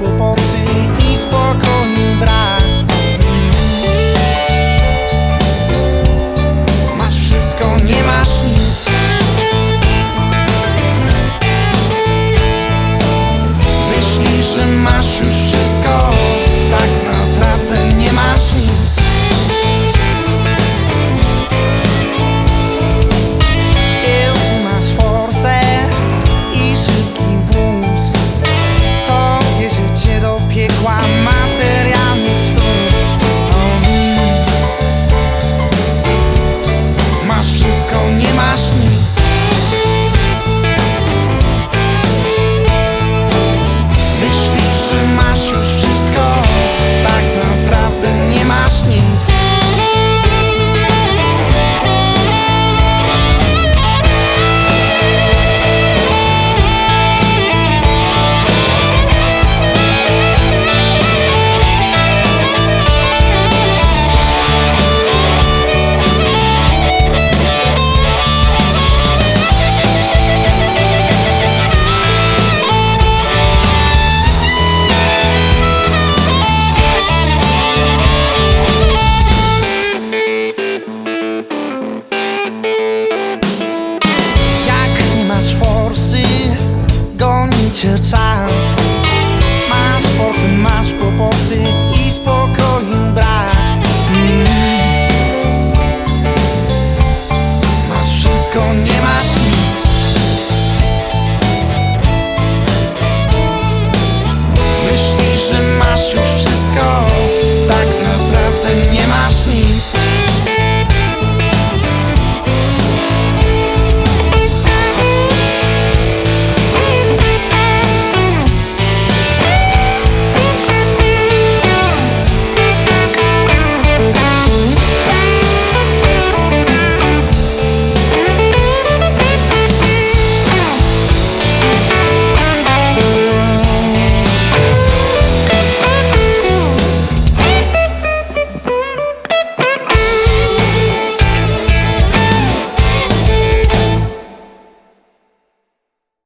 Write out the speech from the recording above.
kłopoty i spokoju brak. Masz wszystko, nie masz nic. Myślisz, że masz już wszystko? future times. Más voces, más reportes